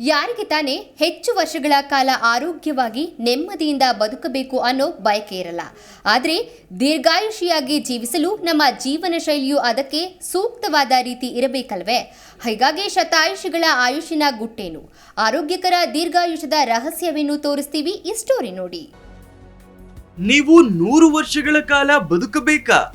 ಯಾರಿಗೆ ತಾನೇ ಹೆಚ್ಚು ವರ್ಷಗಳ ಕಾಲ ಆರೋಗ್ಯವಾಗಿ ನೆಮ್ಮದಿಯಿಂದ ಬದುಕಬೇಕು ಅನ್ನೋ ಬಯಕೆ ಇರಲ್ಲ. ಆದರೆ ದೀರ್ಘಾಯುಷಿಯಾಗಿ ಜೀವಿಸಲು ನಮ್ಮ ಜೀವನ ಶೈಲಿಯು ಅದಕ್ಕೆ ಸೂಕ್ತವಾದ ರೀತಿ ಇರಬೇಕಲ್ವೇ? ಹೀಗಾಗಿ ಶತಾಯುಷಿಗಳ ಆಯುಷಿನ ಗುಟ್ಟೇನು? ಆರೋಗ್ಯಕರ ದೀರ್ಘಾಯುಷದ ರಹಸ್ಯವೇನು ತೋರಿಸ್ತೀವಿ? ಈ ಸ್ಟೋರಿ ನೋಡಿ. ನೀವು ನೂರು ವರ್ಷಗಳ ಕಾಲ ಬದುಕಬೇಕಾ?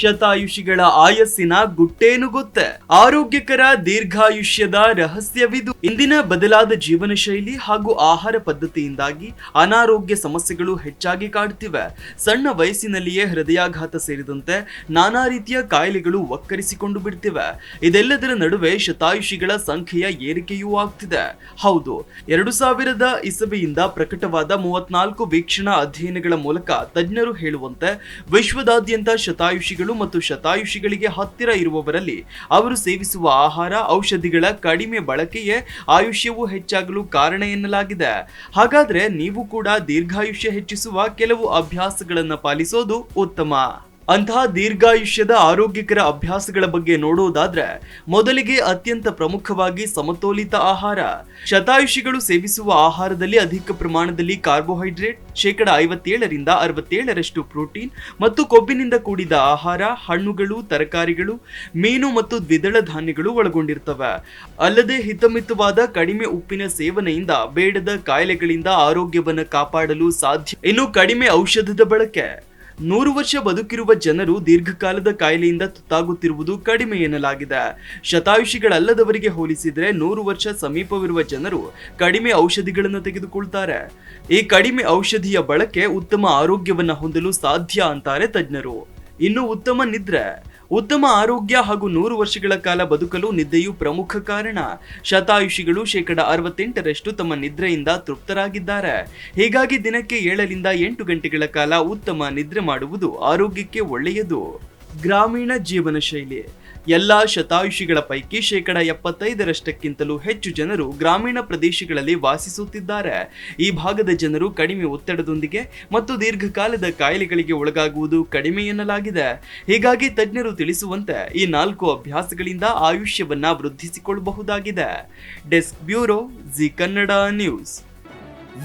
ಶತಾಯುಷಿಗಳ ಆಯಸ್ಸಿನ ಗುಟ್ಟೇನು ಗೊತ್ತೆ ಆರೋಗ್ಯಕರ ದೀರ್ಘಾಯುಷ್ಯದ ರಹಸ್ಯವಿದು. ಇಂದಿನ ಬದಲಾದ ಜೀವನ ಶೈಲಿ ಹಾಗೂ ಆಹಾರ ಪದ್ಧತಿಯಿಂದಾಗಿ ಅನಾರೋಗ್ಯ ಸಮಸ್ಯೆಗಳು ಹೆಚ್ಚಾಗಿ ಕಾಡುತ್ತಿವೆ ಸಣ್ಣ ವಯಸ್ಸಿನಲ್ಲಿಯೇ ಹೃದಯಾಘಾತ ಸೇರಿದಂತೆ ನಾನಾ ರೀತಿಯ ಕಾಯಿಲೆಗಳು ಒಕ್ಕರಿಸಿಕೊಂಡು ಬಿಡ್ತಿವೆ. ಇದೆಲ್ಲದರ ನಡುವೆ ಶತಾಯುಷಿಗಳ ಸಂಖ್ಯೆಯ ಏರಿಕೆಯೂ ಆಗ್ತಿದೆ. ಹೌದು, ಎರಡು ಸಾವಿರದ ಇಸವಿಯಿಂದ ಪ್ರಕಟವಾದ ಮೂವತ್ನಾಲ್ಕು ವೀಕ್ಷಣಾ ಅಧ್ಯಯನಗಳ ಮೂಲಕ ತಜ್ಞರು ಹೇಳುವಂತೆ ವಿಶ್ವದಾದ್ಯಂತ ಶತಾಯುಷಿಗಳು ಮತ್ತು ಶತಾಯುಷಿಗಳಿಗೆ ಹತ್ತಿರ ಇರುವವರಲ್ಲಿ ಅವರು ಸೇವಿಸುವ ಆಹಾರ, ಔಷಧಿಗಳ ಕಡಿಮೆ ಬಳಕೆಯೇ ಆಯುಷ್ಯವು ಹೆಚ್ಚಾಗಲು ಕಾರಣ ಎನ್ನಲಾಗಿದೆ. ಹಾಗಾದ್ರೆ ನೀವು ಕೂಡ ದೀರ್ಘಾಯುಷ್ಯ ಹೆಚ್ಚಿಸುವ ಕೆಲವು ಅಭ್ಯಾಸಗಳನ್ನು ಪಾಲಿಸೋದು ಉತ್ತಮ. ಅಂತಹ ದೀರ್ಘಾಯುಷ್ಯದ ಆರೋಗ್ಯಕರ ಅಭ್ಯಾಸಗಳ ಬಗ್ಗೆ ನೋಡೋದಾದ್ರೆ ಮೊದಲಿಗೆ ಅತ್ಯಂತ ಪ್ರಮುಖವಾಗಿ ಸಮತೋಲಿತ ಆಹಾರ. ಶತಾಯುಷಿಗಳು ಸೇವಿಸುವ ಆಹಾರದಲ್ಲಿ ಅಧಿಕ ಪ್ರಮಾಣದಲ್ಲಿ ಕಾರ್ಬೋಹೈಡ್ರೇಟ್, ಶೇಕಡ ಐವತ್ತೇಳರಿಂದ ಅರವತ್ತೇಳರಷ್ಟು ಪ್ರೋಟೀನ್ ಮತ್ತು ಕೊಬ್ಬಿನಿಂದ ಕೂಡಿದ ಆಹಾರ, ಹಣ್ಣುಗಳು, ತರಕಾರಿಗಳು, ಮೀನು ಮತ್ತು ದ್ವಿದಳ ಧಾನ್ಯಗಳು ಒಳಗೊಂಡಿರ್ತವೆ. ಅಲ್ಲದೆ ಹಿತಮಿತವಾದ ಕಡಿಮೆ ಉಪ್ಪಿನ ಸೇವನೆಯಿಂದ ಬೇಡದ ಕಾಯಿಲೆಗಳಿಂದ ಆರೋಗ್ಯವನ್ನು ಕಾಪಾಡಲು ಸಾಧ್ಯ. ಇನ್ನು ಕಡಿಮೆ ಔಷಧದ ಬಳಕೆ. ನೂರು ವರ್ಷ ಬದುಕಿರುವ ಜನರು ದೀರ್ಘಕಾಲದ ಕಾಯಿಲೆಯಿಂದ ತುತ್ತಾಗುತ್ತಿರುವುದು ಕಡಿಮೆ ಎನ್ನಲಾಗಿದೆ. ಶತಾಯುಷಿಗಳಲ್ಲದವರಿಗೆ ಹೋಲಿಸಿದರೆ ನೂರು ವರ್ಷ ಸಮೀಪವಿರುವ ಜನರು ಕಡಿಮೆ ಔಷಧಿಗಳನ್ನು ತೆಗೆದುಕೊಳ್ತಾರೆ. ಈ ಕಡಿಮೆ ಔಷಧಿಯ ಬಳಕೆ ಉತ್ತಮ ಆರೋಗ್ಯವನ್ನು ಹೊಂದಲು ಸಾಧ್ಯ ಅಂತಾರೆ ತಜ್ಞರು. ಇನ್ನು ಉತ್ತಮ ನಿದ್ರೆ ಉತ್ತಮ ಆರೋಗ್ಯ ಹಾಗೂ ನೂರು ವರ್ಷಗಳ ಕಾಲ ಬದುಕಲು ನಿದ್ದೆಯು ಪ್ರಮುಖ ಕಾರಣ. ಶತಾಯುಷಿಗಳು ಶೇಕಡ ಅರವತ್ತೆಂಟರಷ್ಟು ತಮ್ಮ ನಿದ್ರೆಯಿಂದ ತೃಪ್ತರಾಗಿದ್ದಾರೆ. ಹೀಗಾಗಿ ದಿನಕ್ಕೆ ಏಳರಿಂದ ಎಂಟು ಗಂಟೆಗಳ ಕಾಲ ಉತ್ತಮ ನಿದ್ರೆ ಮಾಡುವುದು ಆರೋಗ್ಯಕ್ಕೆ ಒಳ್ಳೆಯದು. ಗ್ರಾಮೀಣ ಜೀವನ ಶೈಲಿ. ಎಲ್ಲಾ ಶತಾಯುಷಿಗಳ ಪೈಕಿ ಶೇಕಡ ಎಪ್ಪತ್ತೈದರಷ್ಟಕ್ಕಿಂತಲೂ ಹೆಚ್ಚು ಜನರು ಗ್ರಾಮೀಣ ಪ್ರದೇಶಗಳಲ್ಲಿ ವಾಸಿಸುತ್ತಿದ್ದಾರೆ. ಈ ಭಾಗದ ಜನರು ಕಡಿಮೆ ಒತ್ತಡದೊಂದಿಗೆ ಮತ್ತು ದೀರ್ಘಕಾಲದ ಕಾಯಿಲೆಗಳಿಗೆ ಒಳಗಾಗುವುದು ಕಡಿಮೆ ಎನ್ನಲಾಗಿದೆ. ಹೀಗಾಗಿ ತಜ್ಞರು ತಿಳಿಸುವಂತೆ ಈ ನಾಲ್ಕು ಅಭ್ಯಾಸಗಳಿಂದ ಆಯುಷ್ಯವನ್ನ ವೃದ್ಧಿಸಿಕೊಳ್ಳಬಹುದಾಗಿದೆ. Desk bureau Zee Kannada news.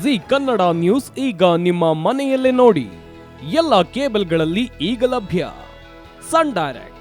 Zee Kannada news ಈಗ ನಿಮ್ಮ ಮನೆಯಲ್ಲೇ ನೋಡಿ. ಎಲ್ಲ ಕೇಬಲ್ಗಳಲ್ಲಿ ಈಗ ಲಭ್ಯ. Sun Direct.